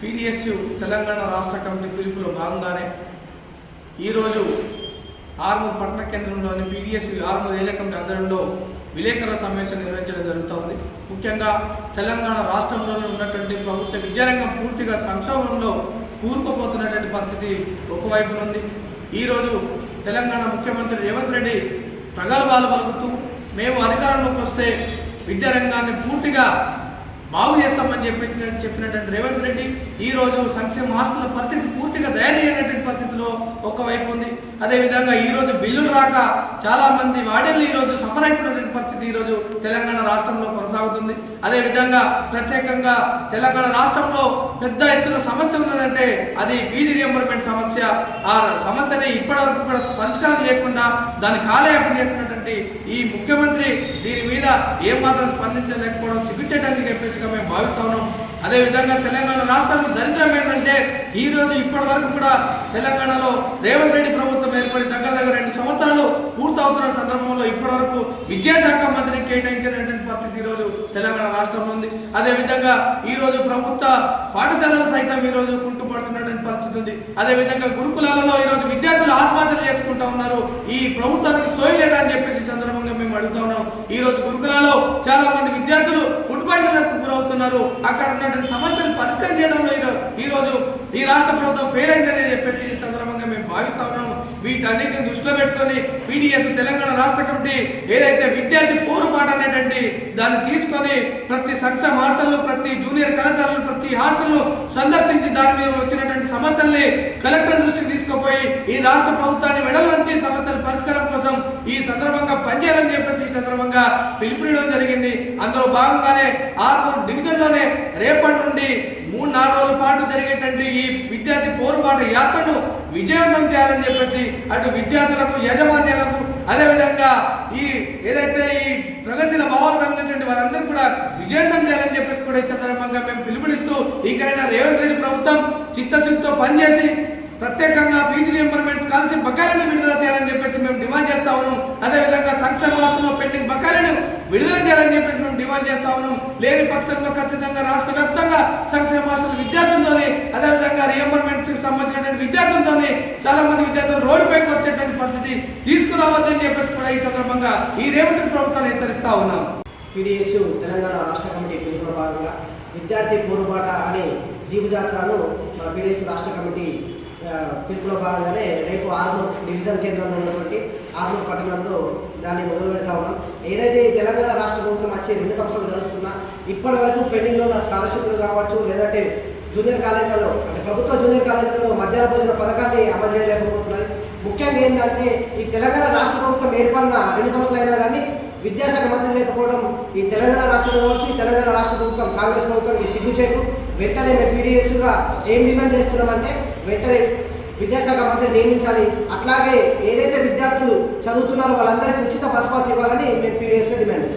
PDSU Telangana రాష్ట్ర committee పిలుపులో భాగంగానే ఈరోజు ఆర్మూర్ పట్టణ కేంద్రంలోని పీడిఎస్యు ఆర్మూర్ ఏరియా కమిటీ ఆధ్వర్యంలో విలేకరుల సమావేశం నిర్వహించడం జరుగుతోంది. ముఖ్యంగా తెలంగాణ రాష్ట్రంలోనే ఉన్నటువంటి ప్రభుత్వ విద్యారంగం పూర్తిగా సంక్షోభంలో కూరుకుపోతున్నటువంటి పరిస్థితి ఒకవైపు ఉంది ఈరోజు తెలంగాణ ముఖ్యమంత్రి రేవంత్ రెడ్డి ప్రగల్భాలు పలుకుతూ మేము అధికారంలోకి వస్తే విద్యారంగాన్ని పూర్తిగా బాగు చేస్తామని చెప్పేసి చెప్పినటువంటి రేవంత్ రెడ్డి ఈ రోజు సంక్షేమ హాస్టల్ పరిస్థితి పూర్తిగా దయనీయమైనటువంటి పరిస్థితిలో ఒకవైపు ఉంది. అదేవిధంగా ఈరోజు బిల్లులు రాక చాలామంది వాడేళ్ళు ఈ రోజు సఫర్ అవుతున్నటువంటి పరిస్థితి ఈ రోజు తెలంగాణ రాష్ట్రంలో కొనసాగుతుంది. అదేవిధంగా ప్రత్యేకంగా తెలంగాణ రాష్ట్రంలో పెద్ద ఎత్తున సమస్య ఉన్నదంటే అది ఫీజు రియంబర్మెంట్ సమస్య. ఆ సమస్యని ఇప్పటివరకు కూడా పరిష్కారం లేకుండా దాన్ని కాలయాపన చేస్తున్నటువంటి ఈ ముఖ్యమంత్రి దీని మీద ఏమాత్రం స్పందించలేకపోవడం సిగ్గుచేయడానికి చెప్పేసిగా మేము భావిస్తా ఉన్నాం అదేవిధంగా తెలంగాణ రాష్ట్రానికి దరిద్రం ఏంటంటే ఈ రోజు ఇప్పటి వరకు కూడా తెలంగాణలో రేవంత్ రెడ్డి ప్రభుత్వం ఏర్పడి దగ్గర దగ్గర రెండు సంవత్సరాలు పూర్తవుతున్న సందర్భంలో ఇప్పటి వరకు విద్యాశాఖ మంత్రికి కేటాయించినటువంటి పరిస్థితి ఈ రోజు తెలంగాణ రాష్ట్రంలో ఉంది. అదేవిధంగా ఈ రోజు ప్రభుత్వ పాఠశాలలు సైతం ఈ రోజు కుంటుపడుతున్నటువంటి పరిస్థితి ఉంది. అదేవిధంగా గురుకులాలలో ఈ రోజు విద్యార్థులు ఆత్మహత్యలు చేసుకుంటా ఉన్నారు. ఈ ప్రభుత్వానికి సోయలేదని చెప్పేసి సందర్భంగా మేము అడుగుతా ఉన్నాం. ఈ రోజు గురుకులాలో చాలా మంది విద్యార్థులు ఉన్నారు అక్కడ ఉన్నటువంటి సమస్యలు పరిష్కారం చేయడంలో ఈ ఈ రోజు ఈ రాష్ట్ర ప్రభుత్వం ఫెయిల్ అయిందని చెప్పేసి ఈ సందర్భంగా మేము భావిస్తా ఉన్నాము వీటన్నిటిని దృష్టిలో పెట్టుకొని పీడిఎస్ తెలంగాణ రాష్ట్ర కమిటీ ఏదైతే విద్యార్థి పోరుబాట అనేటువంటి దాన్ని తీసుకొని ప్రతి సంక్షేమ హాస్టల్లో ప్రతి జూనియర్ కళాశాలలు ప్రతి హాస్టల్లో సందర్శించి దాని మీద వచ్చినటువంటి సమస్యల్ని కలెక్టర్ దృష్టికి తీసుకుపోయి ఈ రాష్ట్ర ప్రభుత్వాన్ని మెడలు వచ్చి సమస్య సందర్భంగా పనిచేయాలని చెప్పేసి ఈ సందర్భంగా పిలుపునివ్వడం జరిగింది. అందులో భాగంగానే ఆర్మూర్ డివిజన్లోనే రేపటి నుండి మూడు నాలుగు రోజుల పాటు జరిగేటువంటి ఈ విద్యార్థి పోరుబాటు యాత్రను విజయవంతం చేయాలని చెప్పేసి అటు విద్యార్థులకు యాజమాన్యాలకు అదేవిధంగా ఈ ఏదైతే ఈ ప్రగతిశీల భావాలు కలిగినటువంటి వారందరూ కూడా విజయవంతం చేయాలని చెప్పేసి కూడా ఈ సందర్భంగా మేము పిలుపునిస్తూ ఇకైనా రేవంత్ రెడ్డి ప్రభుత్వం చిత్తశుద్ధితో పనిచేసి ప్రత్యేకంగా ఫీజు రియంబర్మెంట్ స్కాలర్షిప్ బకాయిలను విడుదల చేయాలని చెప్పి మేము డిమాండ్ చేస్తా ఉన్నాం అదేవిధంగా సంక్షేమ రాష్ట్రంలో పెండింగ్ బకాయిలను విడుదల చేయాలని చెప్పేసి మేము డిమాండ్ చేస్తా ఉన్నాం. లేని పక్షంలో ఖచ్చితంగా రాష్ట్ర వ్యాప్తంగా సంక్షేమ రాష్ట్రాల విద్యార్థులతోని అదేవిధంగా రియంబర్మెంట్స్కి సంబంధించినటువంటి విద్యార్థులతోని చాలా మంది విద్యార్థులు రోడ్డుపైకి వచ్చేటువంటి పరిస్థితి తీసుకురావద్దని చెప్పేసి కూడా ఈ సందర్భంగా ఈ రేవంత్ ప్రభుత్వాన్ని హెచ్చరిస్తా ఉన్నాం. పీడిఎస్ తెలంగాణ రాష్ట్ర కమిటీ పిలుపులో భాగంగా విద్యార్థి పోరుబాట అనే జీవజాత్రను మన పీడిఎస్ రాష్ట్ర కమిటీ పిలుపులో భాగంగానే రేపు ఆర్మూర్ డివిజన్ కేంద్రంలో ఉన్నటువంటి ఆర్మూర్ పట్టణంలో దాన్ని మొదలు పెడతా ఉన్నాం ఏదైతే ఈ తెలంగాణ రాష్ట్ర ప్రభుత్వం వచ్చి రెండు సంవత్సరాలు గడుస్తున్నా ఇప్పటి వరకు పెండింగ్లో ఉన్న స్కాలర్షిప్లు కావచ్చు లేదంటే జూనియర్ కాలేజీలలో అంటే ప్రభుత్వ జూనియర్ కాలేజీలలో మధ్యాహ్న భోజన పథకాన్ని అమలు చేయలేకపోతున్నాయి ముఖ్యంగా ఏంటంటే ఈ తెలంగాణ రాష్ట్ర ప్రభుత్వం ఏర్పడిన రెండు సంవత్సరాలు అయినా కానీ విద్యాశాఖ మంత్రి లేకపోవడం ఈ తెలంగాణ రాష్ట్రంలో కావచ్చు ఈ తెలంగాణ రాష్ట్ర ప్రభుత్వం కాంగ్రెస్ ప్రభుత్వానికి సిగ్గుచేటు వెంటనే మేము పీడిఎస్గా ఏం డిమాండ్ చేస్తున్నామంటే వెంటనే విద్యాశాఖ మంత్రి నియమించాలి. అట్లాగే ఏదైతే విద్యార్థులు చదువుతున్నారో వాళ్ళందరికీ ఉచిత బస్ పాస్ ఇవ్వాలని మేము పీడిఎస్గా డిమాండ్